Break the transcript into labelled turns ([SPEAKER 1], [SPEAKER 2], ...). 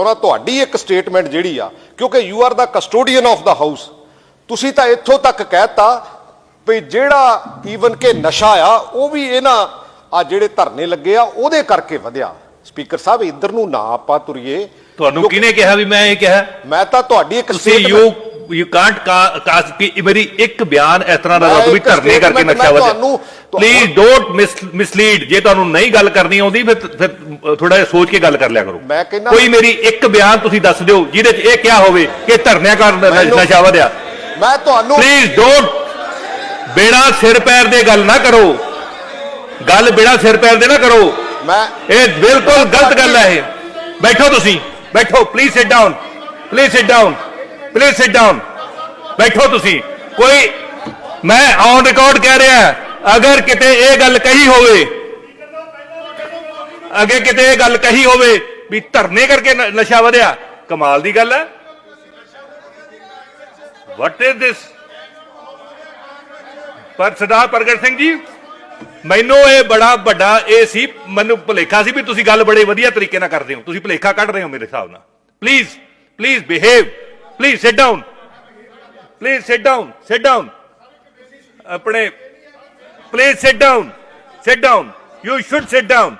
[SPEAKER 1] ਉਹਨਾਂ ਤੁਹਾਡੀ ਇੱਕ ਸਟੇਟਮੈਂਟ ਜਿਹੜੀ ਆ ਕਿਉਂਕਿ you are the custodian of the house ਤੁਸੀਂ ਤਾਂ ਇੱਥੋਂ ਤੱਕ ਕਹਿਤਾ ਵੀ ਜਿਹੜਾ ਈਵਨ ਕਿ ਨਸ਼ਾ ਆ ਉਹ ਵੀ ਇਹਨਾਂ ਆ ਜਿਹੜੇ ਧਰਨੇ ਲੱਗੇ ਆ ਉਹਦੇ ਕਰਕੇ ਵਧਿਆ। ਸਪੀਕਰ ਸਾਹਿਬ ਇੱਧਰ ਨੂੰ ਨਾ ਆਪਾਂ ਤੁਰੀਏ
[SPEAKER 2] ਤੁਹਾਨੂੰ ਕਿਹਨੇ ਕਿਹਾ ਵੀ ਮੈਂ ਇਹ ਕਿਹਾ?
[SPEAKER 1] ਮੈਂ ਤਾਂ ਤੁਹਾਡੀ ਇੱਕ
[SPEAKER 2] ਤੁਸੀਂ ਯੂ ਯੂ ਕਾਂਟ ਕਾਸ ਕਿ ਮੇਰੀ ਇੱਕ ਬਿਆਨ ਇਸ ਤਰ੍ਹਾਂ ਦਾ ਦੋ ਵੀ ਧਰਨੇ ਕਰਕੇ ਨਕਸ਼ਾ
[SPEAKER 1] ਤੁਹਾਨੂੰ-
[SPEAKER 2] ਪਲੀਜ਼ ਡੋਨਟ ਮਿਸਲੀਡ ਜੇ ਤੁਹਾਨੂੰ ਨਹੀਂ ਗੱਲ ਕਰਨੀ ਆਉਂਦੀ ਫਿਰ ਫਿਰ ਥੋੜਾ ਜਿਹਾ ਸੋਚ ਕੇ ਗੱਲ ਕਰ ਲਿਆ ਕਰੋ। ਕੋਈ ਮੇਰੀ ਇੱਕ ਬਿਆਨ ਤੁਸੀਂ ਦੱਸ ਦਿਓ ਜਿਹਦੇ 'ਚ ਇਹ ਕਿਹਾ ਹੋਵੇ ਕਿ ਧਰਨਿਆਂ ਕਾਰਨ ਨਸ਼ਾ ਵਧਿਆ।
[SPEAKER 1] ਮੈਂ ਤੁਹਾਨੂੰ
[SPEAKER 2] ਪਲੀਜ਼ ਡੋਨਟ ਬੇੜਾ ਸਿਰ ਪੈਰ ਦੇ ਗੱਲ ਨਾ ਕਰੋ। ਗੱਲ ਬੇੜਾ ਸਿਰ ਪੈਰ ਦੇ ਨਾ ਕਰੋ।
[SPEAKER 1] ਮੈਂ
[SPEAKER 2] ਇਹ ਬਿਲਕੁਲ ਗਲਤ ਗੱਲ ਹੈ ਇਹ। ਬੈਠੋ ਤੁਸੀਂ। ਬੈਠੋ please sit down please sit down please sit down ਬੈਠੋ ਤੁਸੀਂ ਕੋਈ ਮੈਂ ਔਨ ਰਿਕਾਰਡ ਕਹਿ ਰਿਹਾ ਅਗਰ ਕਿਤੇ ਇਹ ਗੱਲ ਕਹੀ ਹੋਵੇ ਅਗੇ ਕਿਤੇ ਇਹ ਗੱਲ ਕਹੀ ਹੋਵੇ ਵੀ ਧਰਨੇ ਕਰਕੇ ਨਸ਼ਾ ਵਧਿਆ ਕਮਾਲ ਦੀ ਗੱਲ ਹੈ ਵਾਟ ਇਜ਼ ਦਿਸ ਪਰ ਸਰਦਾਰ ਪ੍ਰਗਟ ਸਿੰਘ ਜੀ ਮੈਨੂੰ ਇਹ ਬੜਾ ਵੱਡਾ ਇਹ ਸੀ ਮੈਨੂੰ ਭੁਲੇਖਾ ਸੀ ਵੀ ਤੁਸੀਂ ਗੱਲ ਬੜੇ ਵਧੀਆ ਤਰੀਕੇ ਨਾਲ ਕਰਦੇ ਹੋ ਤੁਸੀਂ ਭੁਲੇਖਾ ਕੱਢ ਰਹੇ ਹੋ ਮੇਰੇ ਹਿਸਾਬ ਨਾਲ please please behave please sit down please sit down sit down ਆਪਣੇ please sit down sit down you should sit down